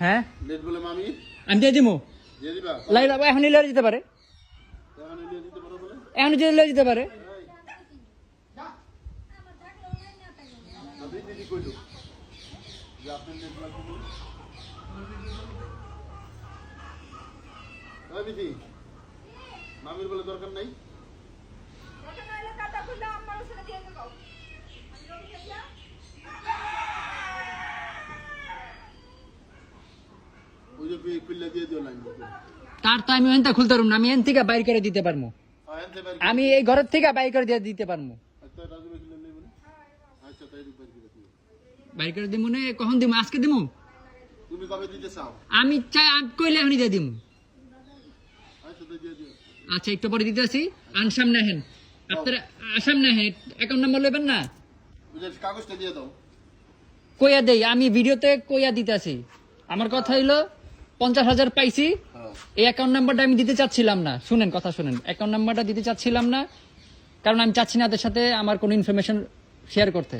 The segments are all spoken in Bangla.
হ্যাঁ? লেট বলে মামি। আমি দিয়ে দিবো দিয়ে দিবা? লাই এখন নিলে দিতে পারে। তখন নিয়ে দিতে পারো এখন যদি লয়ে দিতে পারে। মামির বলে দরকার নাই ওই যে পি- পিল্লা দিয়ে দিও লাইন মতো তার তো আমি এনটা খুলতে পারব না আমি এন থেকে বাইর করে দিতে পারব। আমি এই ঘরের থেকে বাইর করে দিয়ে দিতে পারব। আচ্ছা বাইর করে দিব। না কখন দিব আজকে দিব তুমি কবে দিতে চাও? আমি চাই কইলে এখনই দিয়ে দিব আচ্ছা আচ্ছা একটু পরে দিতে আসি। আন সামনে হেন আপনারা আ, সামনে হেন অ্যাকাউন্ট নাম্বার নেবেন না? কাগজটা দিয়ে দাও। কইয়া দেই আমি ভিডিওতে কইয়া দিতে আসি। আমার কথা হইল পঞ্চাশ হাজার পাইছি। হ্যাঁ। এই অ্যাকাউন্ট নাম্বারটা আমি দিতে চাচ্ছিলাম না। শুনেন কথা শুনেন। অ্যাকাউন্ট নাম্বারটা দিতে চাচ্ছিলাম না কারণ আমি চাচ্ছি না ওদের সাথে আমার কোনো ইনফরমেশন শেয়ার করতে।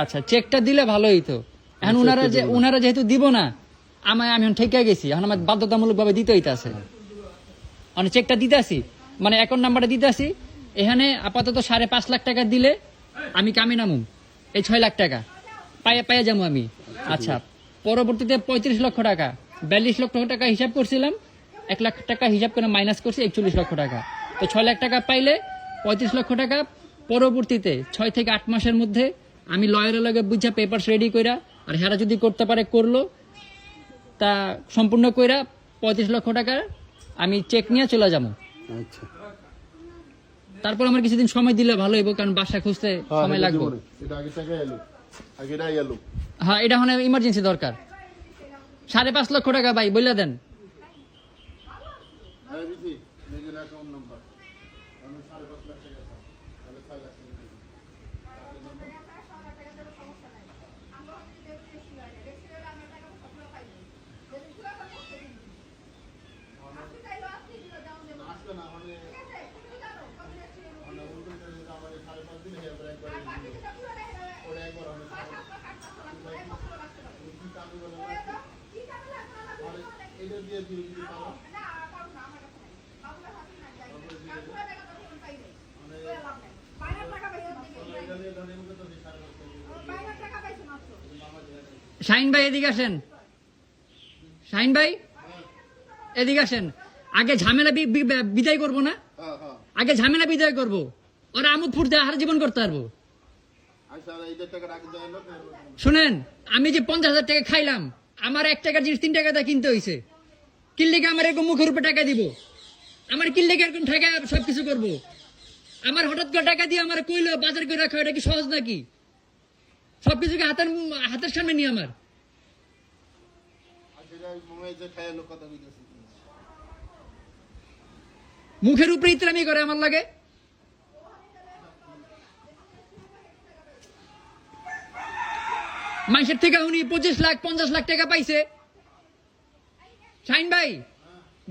আচ্ছা চেকটা দিলে ভালো হইতো এখন ওনারা যে ওনারা যেহেতু দিব না আমায় আমি এখন ঠেকে গেছি। এখন আমার বাধ্যতামূলক ভাবে দিতে হইতাছে মানে চেকটা দিতে আসি। মানে অ্যাকাউন্ট নাম্বারটা দিতে আসি। এখানে আপাতত সাড়ে পাঁচ লাখ টাকা দিলে আমি কামে নামুম। এই ছয় লাখ টাকা। পায়ে পায়ে যাব আমি। আচ্ছা পরবর্তীতে পঁয়ত্রিশ লক্ষ টাকা। বিয়াল্লিশ লক্ষ টাকা হিসাব করছিলাম এক লাখ টাকা হিসাব করে মাইনাস করছি একচল্লিশ লক্ষ টাকা। তো ছয় লাখ টাকা পাইলে পঁয়ত্রিশ লক্ষ টাকা পরবর্তীতে ছয় থেকে আট মাসের মধ্যে আমি লয়ারের লগে বুঝা পেপারস রেডি কইরা আর হেরা যদি করতে পারে করল তা সম্পূর্ণ কইরা পঁয়ত্রিশ লক্ষ টাকা আমি চেক নিয়ে চলে যাব। আচ্ছা। তারপর আমার কিছুদিন সময় দিলে ভালো হইব কারণ বাসা খুঁজতে সময় লাগবে। হ্যাঁ এটা মানে ইমার্জেন্সি দরকার। সাড়ে পাঁচ লক্ষ টাকা ভাই বলে দেন। দিদি এটা দিয়ে দিও যদি পারো। শাহিন ভাই এদিকে আসেন। শাহিন ভাই এদিকে আসেন। আগে ঝামেলা বিদায় করব না? হ্যাঁ হ্যাঁ। আগে ঝামেলা বিদায় করব। ওরা আমোদ ফুর্তে হার জীবন করতে পারব। আচ্ছা শুনেন আমি যে পঞ্চাশ হাজার টাকা খাইলাম আমার এক টাকার জিনিস তিন টাকা দিয়ে কিনতে হয়েছে কিনলেকে আমার এরকম মুখের উপর টাকা দিব? আমার কিনলেকে এরকম ঠেকা সব কিছু করব। আমার হঠাৎ করে টাকা দিয়ে আমার কইলো, বাজার করে রাখা, এটা কি সহজ নাকি? সবকিছুকে হাতের হাতের সামনে নিয়ে আমার। মুখের উপরে ইতরামি করে আমার লাগে। মানুষের থেকে উনি পঁচিশ লাখ, পঞ্চাশ লাখ টাকা পাইছে। শাইন ভাই,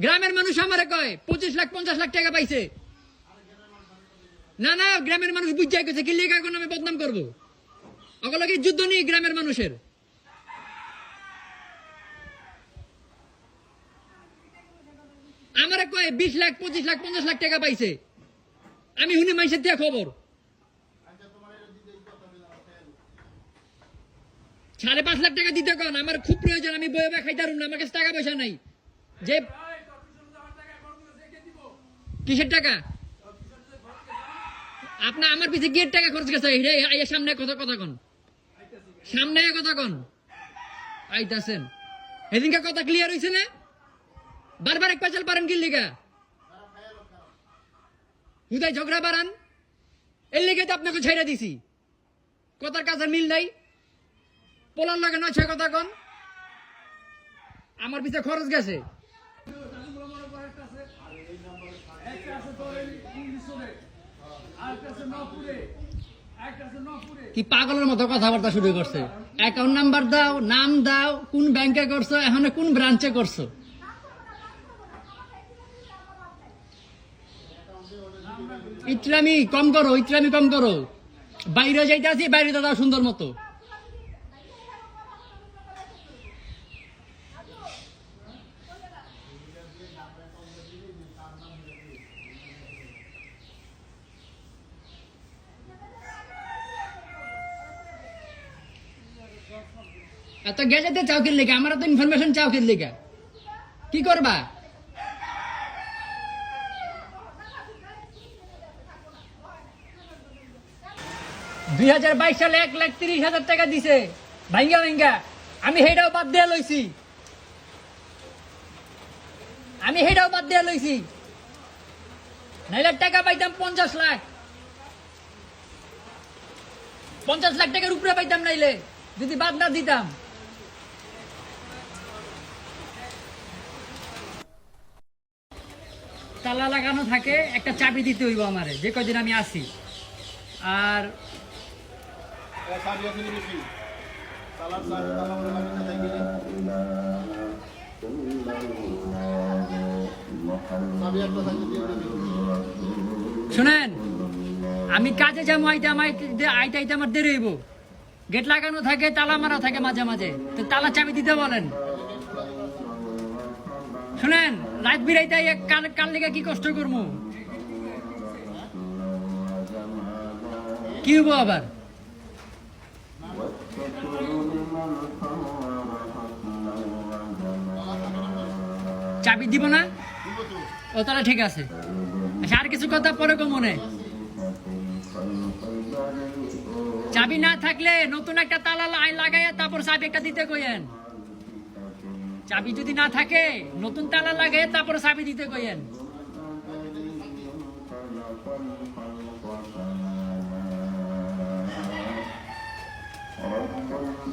গ্রামের মানুষ আমারে কয়, পঁচিশ লাখ, পঞ্চাশ লাখ টাকা পাইছে। না না, গ্রামের মানুষ বুঝাই গেছে, কি লেখা এখন আমি বদনাম করব? ওগুলোকে যুদ্ধ নেই গ্রামের মানুষের। আমার কয়, বিশ লাখ, পঁচিশ লাখ, পঞ্চাশ লাখ টাকা পাইছে। আমি হুনি মাইসের দিয়ে খবর। সাড়ে পাঁচ লাখ টাকা দিতে কন, আমার খুব প্রয়োজন, আমি বয়ে বয়ে খাইতে না, আমার কাছে টাকা পয়সা নাই। যে কিসের টাকা? আপনার আমার পিছে গিয়ে টাকা খরচ গেছে সামনে কথা কথা কন। সামনে কথা কন। আইতাছেন। এদিনকার কথা ক্লিয়ার হয়েছে না? বারবার এক পাচাল পারেন কি লিগা? হুদাই ঝগড়া বাড়ান? এর লিগে তো আপনাকে ছেড়ে দিছি। কথার কাজের মিল নাই। পোলার লাগে নয় ছয় কথা কন। আমার পিছে খরচ গেছে। কি পাগলের মতো কথাবার্তা শুরু করছে? অ্যাকাউন্ট নাম্বার দাও, নাম দাও, কোন ব্যাংকে করছ, এখন কোন ব্রাঞ্চে করছ? ইতলামি কম করো ইতলামি কম করো। বাইরে যাইতে আছি বাইরে দাও সুন্দর মতো। এত গেজেতে চাও কিন লিখা আমার তো ইনফরমেশন চাও কিন লিখা কি করবা? দুই হাজার বাইশ সালে এক লাখ তিরিশ হাজার টাকা দিছে। ভাঙ্গা ভাঙ্গা আমি হেটাও বাদ দেয়া লইছি। আমি হেটাও বাদ দেয়া লইছি। নাইলে টাকা পাইতাম পঞ্চাশ লাখ। পঞ্চাশ লাখ টাকার উপরে পাইতাম নাইলে। যদি বাদ না দিতাম। তালা লাগানো থাকে, একটা চাবি দিতে হইব আমারে, যে কদিন আমি আসি আর শুনেন, আমি কাজে যাব আইতে আমার আইতে আইতে আমার দেরি হইব। গেট লাগানো থাকে তালা মারা থাকে মাঝে মাঝে। তো তালা চাবি দিতে বলেন। শুনেন রাত বিরাইতে কাল কাল লেগে কি কষ্ট করব কি হব আবার? চাবি দিব না? ও তাহলে ঠিক আছে। আচ্ছা, আর কিছু কথা পরে কো মনে চাবি না থাকলে নতুন একটা তালা লাই লাগাইয়া তারপর চাবি একটা দিতে কইেন চাবি যদি না থাকে, নতুন তালা লাগাইয়া তারপর চাবি দিতে কইেন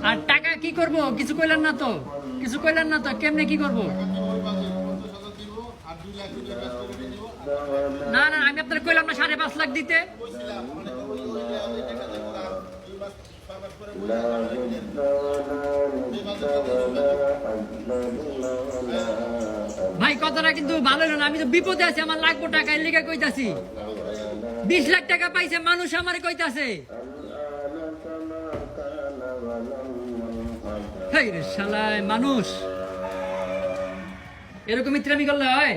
আর টাকা কি করব? কিছু কইলেন না তো? কিছু কইলেন না তো? কেমনে কি করব? না না, আমি আপনার কইলাম না সাড়ে পাঁচ লাখ দিতে। ভাই, কথাটা কিন্তু ভালো না আমি তো বিপদে আছি, আমার লাগবো টাকা লিগে কইতাছি। বিশ লাখ টাকা পাইছে, মানুষ আমার কইতাছে। মানুষ। এরকম ইত্রামি করলে হয়?